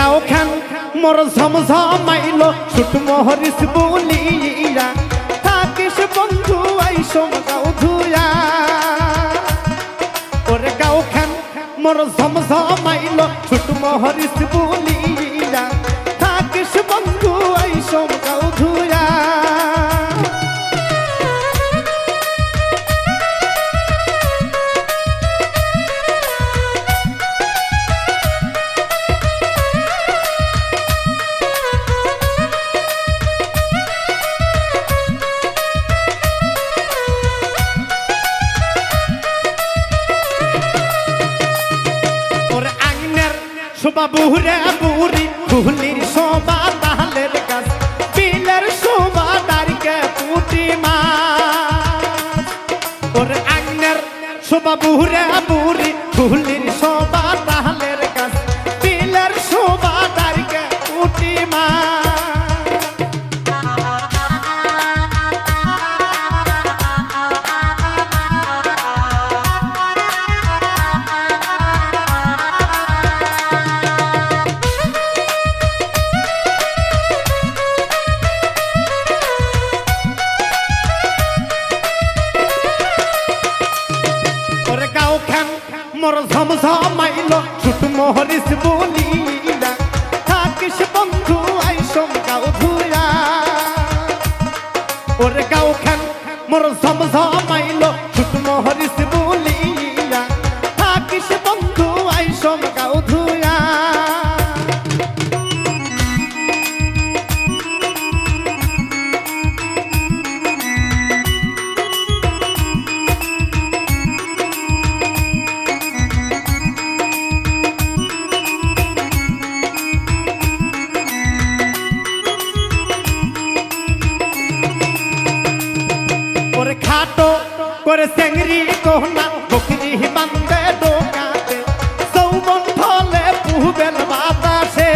গাও খান। মোর ঝমঝমাইল ছুট মোহরিস বলিয়া। থাকিস বন্ধু আইসম গাও ধুয়া। ওরে গাও খান, মোর ঝমঝমাইল ছুট মোহরিস বলিয়া। শোভা বুহরে ওরে গাও মোর ঝমঝমাইল ছুট মোহরিস বলিলা থাকিস বন্ধু আইসম গাও ধুয়া ওরে গাও খান, মোর ঝমঝমাইল ছুট মোহরিস খাটো করে চেংরি কোহনা, বকরি বান্দে ডোকাতে সৌমন ফলে পুহবেল বাতাসে।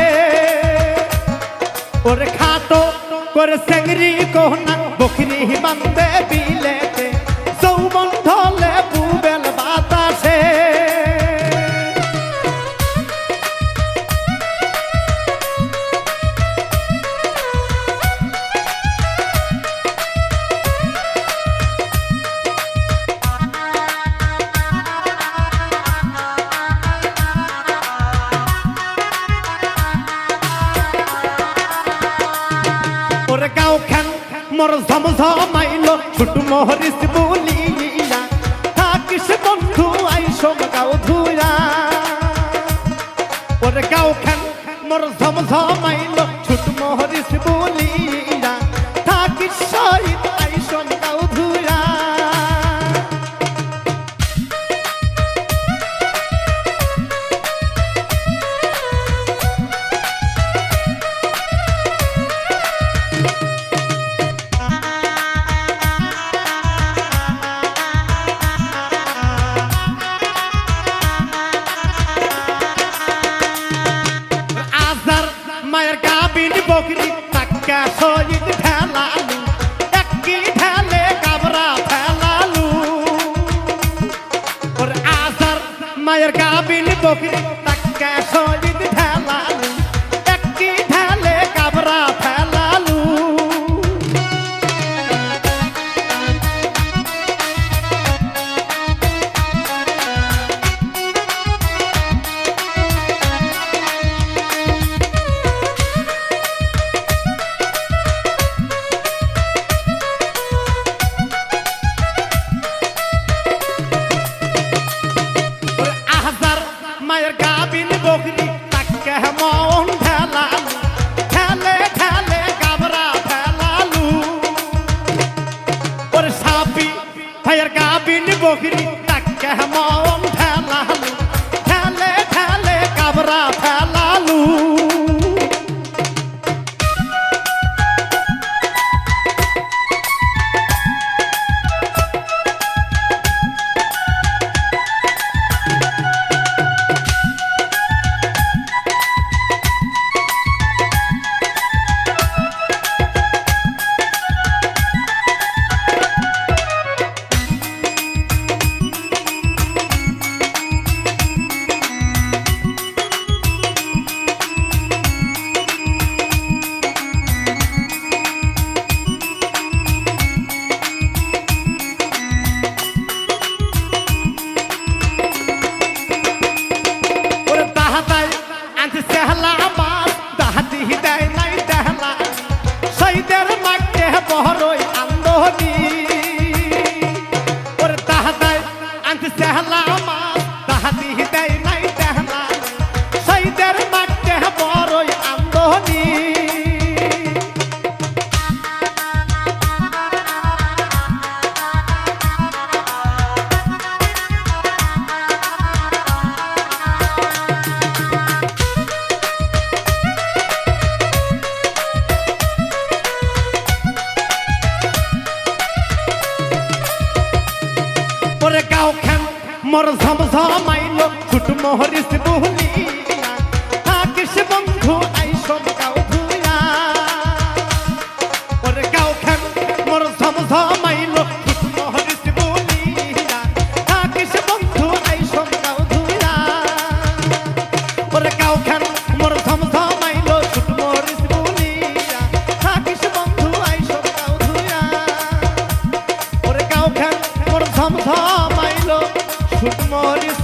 ওরে খাটো করে চেংরি কোহনা মোর ঝমঝমাইলো, ছুট মোহরিস বলিয়া থাকিস বন্ধু আইসম গাও ধুরা ওর গাও খান, মোর ঝমঝমাইলো I'm Carolina. মায়ের গাবিন বকরি তাকে মন ঝমঝমাইল ছুট মোহরিস বুলিয়া থাকিস বন্ধু আইসব গাও ধুয়া ওরে গাও খান, মোর ঝমঝমাইল ছুট মোহরিস বুলিয়া থাকিস বন্ধু আইসব গাও ধুয়া ওরে গাও খান, মোর ঝমঝমাইল ছুট মোহরিস বুলিয়া থাকিস বন্ধু আইসব গাও ধুয়া ওরে গাও খান, মোর ঝমঝমাইল ছুট Rumores